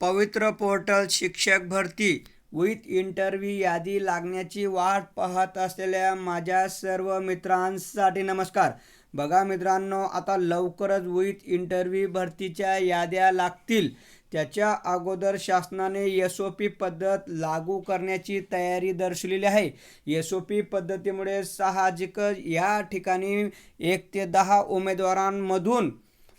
पवित्र पोर्टल शिक्षक भरती विथ इंटरव्ह्यू यादी लागण्याची वाट पाहत असलेल्या माझ्या सर्व मित्रांसाठी नमस्कार. बघा मित्रांनो आता लवकरच विथ इंटरव्ह्यू भरतीच्या याद्या लागतील. त्याच्या अगोदर शासनाने एस ओ पी पद्धत लागू करण्याची तयारी दर्शवलेली आहे. एस ओ पी पद्धतीमुळे साहजिकच या ठिकाणी एक ते दहा उमेदवारांमधून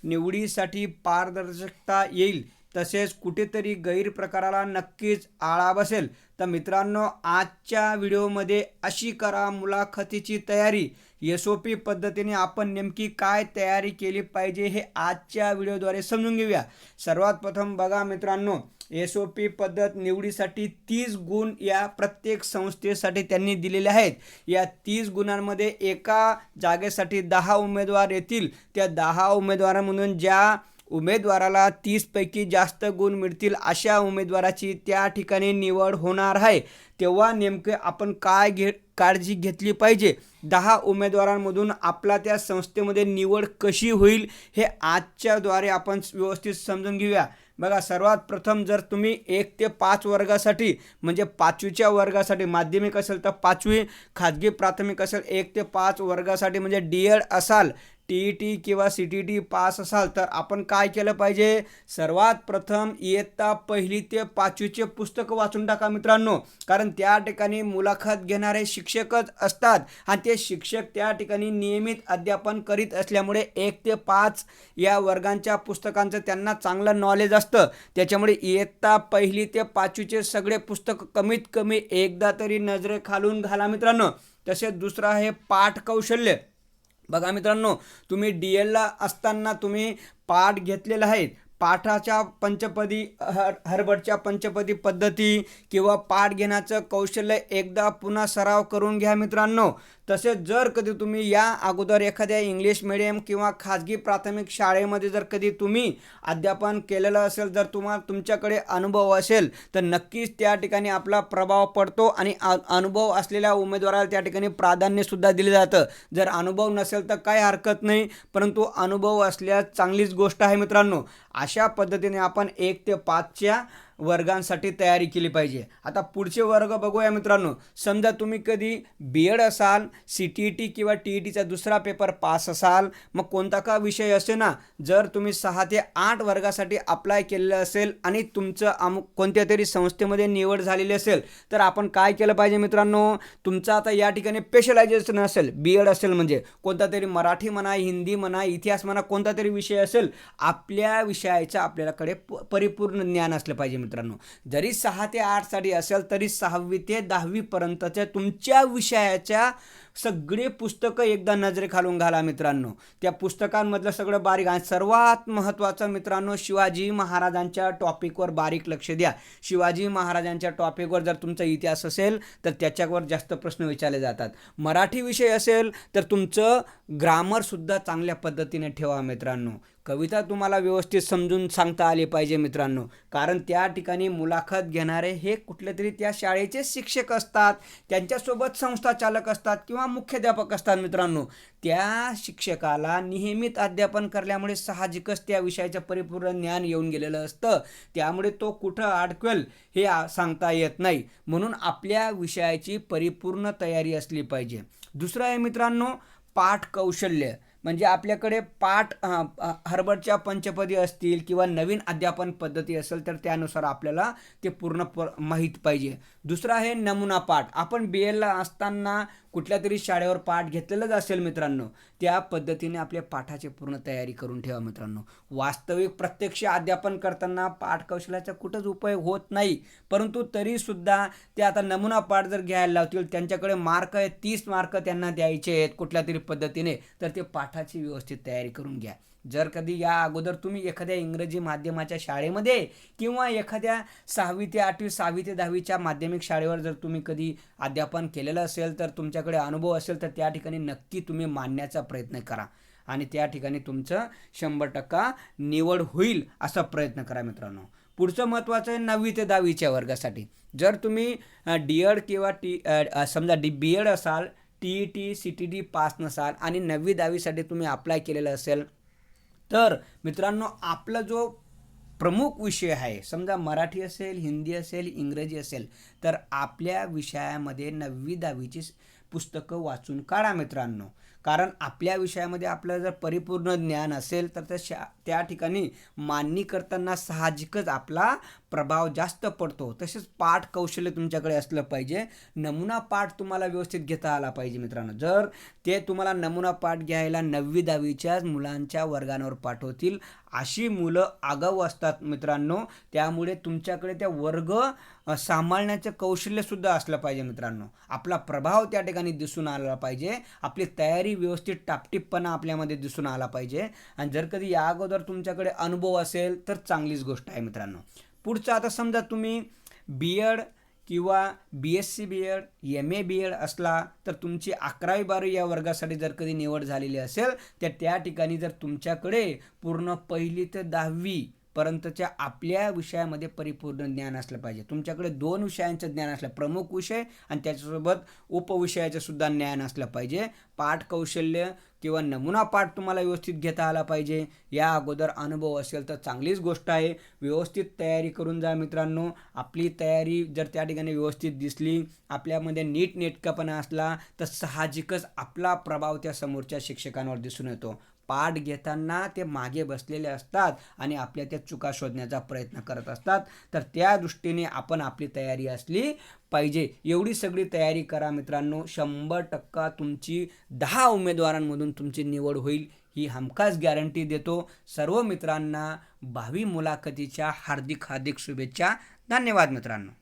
निवडीसाठी पारदर्शकता येईल. तसेच कुठेतरी गैरप्रकाराला नक्कीच आळा बसेल. तर मित्रांनो आजच्या व्हिडिओमध्ये अशी करा मुलाखतीची तयारी. एस ओ पी पद्धतीने आपण नेमकी काय तयारी केली पाहिजे हे आजच्या व्हिडिओद्वारे समजून घेऊया. सर्वात प्रथम बघा मित्रांनो एस ओ पी पद्धत निवडीसाठी तीस गुण या प्रत्येक संस्थेसाठी त्यांनी दिलेले आहेत. या तीस गुणांमध्ये एका जागेसाठी दहा उमेदवार येतील. त्या दहा उमेदवारांमधून ज्या उमेदवाराला तीसपैकी जास्त गुण मिळतील अशा उमेदवाराची त्या ठिकाणी निवड होणार आहे. तेव्हा नेमके आपण काय घे काळजी घेतली पाहिजे? दहा उमेदवारांमधून आपला त्या संस्थेमध्ये निवड कशी होईल हे आजच्याद्वारे आपण व्यवस्थित समजून घेऊया. बघा सर्वात प्रथम जर तुम्ही एक ते पाच वर्गासाठी म्हणजे पाचवीच्या वर्गासाठी माध्यमिक असेल तर पाचवी खाजगी प्राथमिक असेल एक ते पाच वर्गासाठी म्हणजे डी एड असाल टी ई टी किंवा सी टी टी पास असाल तर आपण काय केलं पाहिजे? सर्वात प्रथम इयत्ता पहिली ते पाचवीचे पुस्तकं वाचून टाका मित्रांनो. कारण त्या ठिकाणी मुलाखत घेणारे शिक्षकच असतात आणि ते शिक्षक त्या ठिकाणी नियमित अध्यापन करीत असल्यामुळे एक ते पाच या वर्गांच्या पुस्तकांचं त्यांना चांगलं नॉलेज असतं. त्याच्यामुळे इयत्ता पहिली ते पाचवीचे सगळे पुस्तक कमीत कमी एकदा तरी नजरे खालून घाला मित्रांनो. तसेच दुसरं आहे पाठ कौशल्य बघा मित्रांनो तुम्ही डी एलला असताना तुम्ही पाठ घेतलेला आहे. पाठाच्या पंचपदी हर हरबटच्या पंचपदी पद्धती किंवा पाठ घेण्याचं कौशल्य एकदा पुन्हा सराव करून घ्या मित्रांनो. तसेच जर कधी तुम्ही या अगोदर एखाद्या इंग्लिश मिडियम किंवा खाजगी प्राथमिक शाळेमध्ये जर कधी तुम्ही अध्यापन केलेलं असेल जर तुम्हाला तुमच्याकडे अनुभव असेल तर नक्कीच त्या ठिकाणी आपला प्रभाव पडतो आणि अनुभव असलेल्या उमेदवाराला त्या ठिकाणी प्राधान्यसुद्धा दिलं जातं. जर अनुभव नसेल तर काय हरकत नाही परंतु अनुभव असल्यास चांगलीच गोष्ट आहे मित्रांनो. अशा पद्धतीने आपण एक ते पाचच्या वर्गांसाठी तयारी केली पाहिजे. आता पुढचे वर्ग बघूया मित्रांनो. समजा तुम्ही कधी बी एड असाल सी टी ई टी किंवा टी ई टीचा दुसरा पेपर पास असाल मग कोणता का विषय असे ना जर तुम्ही सहा ते आठ वर्गासाठी अप्लाय केलेलं असेल आणि तुमचं अमुक कोणत्या तरी संस्थेमध्ये निवड झालेली असेल तर आपण काय केलं पाहिजे मित्रांनो? तुमचं आता या ठिकाणी स्पेशलायझेशन असेल बी एड असेल म्हणजे कोणता तरी मराठी म्हणा हिंदी म्हणा इतिहास म्हणा कोणता तरी विषय असेल आपल्या विषयाचं आपल्याकडे प- परिपूर्ण ज्ञान असलं पाहिजे मित्रांनो. जरी सहा ते आठ साडी असेल तरी सहावी ते दहावीपर्यंतच्या तुमच्या विषयाच्या सगळे पुस्तकं एकदा नजरेखालून घाला मित्रांनो. त्या पुस्तकांमधलं सगळं बारीक आणि सर्वात महत्त्वाचं मित्रांनो शिवाजी महाराजांच्या टॉपिकवर बारीक लक्ष द्या. शिवाजी महाराजांच्या टॉपिकवर जर तुमचा इतिहास असेल तर त्याच्यावर जास्त प्रश्न विचारले जातात. मराठी विषय असेल तर तुमचं ग्रामरसुद्धा चांगल्या पद्धतीने ठेवा मित्रांनो. कविता तुम्हाला व्यवस्थित समजून सांगता आली पाहिजे मित्रांनो. कारण त्या ठिकाणी मुलाखत घेणारे हे कुठले तरी त्या शाळेचे शिक्षक असतात त्यांच्यासोबत संस्था चालक असतात किंवा मुख्याध्यापक असतात मित्रांनो. त्या शिक्षकाला नियमित अध्यापन करल्यामुळे साहजिकच त्या विषयाचं परिपूर्ण ज्ञान येऊन गेलेलं असतं. त्यामुळे तो कुठं अडकवेल हे सांगता येत नाही. म्हणून आपल्या विषयाची परिपूर्ण तयारी असली पाहिजे. दुसरं आहे मित्रांनो पाठ कौशल्य. म्हणजे आपल्याकडे पाठ अ, पंचपदी असतील किंवा नवीन अध्यापन पद्धती असेल तर त्यानुसार आपल्याला ते पूर्ण प माहीत पाहिजे. दुसरं आहे नमुना पाठ. आपण बी एलला असताना कुठल्या तरी शाळेवर पाठ घेतलेलंच असेल मित्रांनो त्या पद्धतीने आपल्या पाठाची पूर्ण तयारी करून ठेवा मित्रांनो. वास्तविक प्रत्यक्ष अध्यापन करताना पाठ कौशल्याचा कुठंच उपयोग होत नाही. परंतु तरीसुद्धा ते आता नमुना पाठ जर घ्यायला लावतील त्यांच्याकडे मार्क आहेत तीस मार्क त्यांना द्यायचे आहेत कुठल्या तरी पद्धतीने तर ते पाठाची व्यवस्थित तयारी करून घ्या. जर कधी या अगोदर तुम्ही एखाद्या इंग्रजी माध्यमाच्या शाळेमध्ये किंवा एखाद्या सहावी ते आठवी सहावी ते दहावीच्या माध्यमिक शाळेवर जर तुम्ही कधी अध्यापन केलेलं असेल तर तुमच्याकडे अनुभव असेल तर त्या ठिकाणी नक्की तुम्ही मांडण्याचा प्रयत्न करा. आणि त्या ठिकाणी तुमचं शंभर टक्का निवड होईल असा प्रयत्न करा मित्रांनो. पुढचं महत्त्वाचं आहे नववी ते दहावीच्या वर्गासाठी. जर तुम्ही डी एड किंवा टी समजा डी बी एड असाल T E T C T D pass नसाल आणि नववी दहावीसाठी तुम्ही अप्लाय केलेलं असेल तर मित्रांनो आपला जो प्रमुख विषय आहे समजा मराठी असेल हिंदी असेल इंग्रजी असेल तर आपल्या विषयामध्ये नववी दहावीची पुस्तकं वाचून काढा मित्रांनो. कारण आपल्या विषयामध्ये आपलं जर परिपूर्ण ज्ञान असेल तर त्या शा त्या ठिकाणी मांडणी करताना साहजिकच आपला प्रभाव जास्त पडतो. तसेच पाठ कौशल्य तुमच्याकडे असलं पाहिजे. नमुना पाठ तुम्हाला व्यवस्थित घेता आला पाहिजे मित्रांनो. जर ते तुम्हाला नमुना पाठ घ्यायला नववी दहावीच्याच मुलांच्या वर्गांवर पाठवतील अशी मुलं आगाऊ असतात मित्रांनो. त्यामुळे तुमच्याकडे त्या वर्ग सांभाळण्याचं कौशल्यसुद्धा असलं पाहिजे मित्रांनो. आपला प्रभाव त्या ठिकाणी दिसून आला पाहिजे. आपली तयारी व्यवस्थित टापटीपपणा आपल्यामध्ये दिसून आला पाहिजे. आणि जर कधी या अगोदर तुमच्याकडे अनुभव असेल तर चांगलीच गोष्ट आहे मित्रांनो. पुढचं आता समजा तुम्ही बी एड किंवा B S C B Ed M A B Ed असला तर तुमची अकरावी बारावी या वर्गासाठी जर कधी निवड झालेली असेल तर त्या ठिकाणी जर तुमच्याकडे पूर्ण पहिली ते दहावी परंतुच्या आपल्या विषयामध्ये परिपूर्ण ज्ञान असलं पाहिजे. तुमच्याकडे दोन विषयांचं ज्ञान असलं प्रमुख विषय आणि त्याच्यासोबत उपविषयाचं सुद्धा ज्ञान असलं पाहिजे. पाठ कौशल्य किंवा नमुना पाठ तुम्हाला व्यवस्थित घेता आला पाहिजे. या अगोदर अनुभव असेल तर चांगलीच गोष्ट आहे. व्यवस्थित तयारी करून जा मित्रांनो. आपली तयारी जर त्या ठिकाणी व्यवस्थित दिसली आपल्यामध्ये नीटनेटकापणा असला तर साहजिकच आपला प्रभाव त्या समोरच्या शिक्षकांवर दिसून येतो. पाठ घेताना ते मागे बसलेले असतात आणि आपल्या त्या चुका शोधण्याचा प्रयत्न करत असतात. तर त्या दृष्टीने आपण आपली तयारी असली पाहिजे. एवढी सगळी तयारी करा मित्रांनो. शंभर टक्का तुमची दहा उमेदवारांमधून तुमची निवड होईल ही हमखास गॅरंटी देतो. सर्व मित्रांना भावी मुलाखतीच्या हार्दिक हार्दिक शुभेच्छा. धन्यवाद मित्रांनो.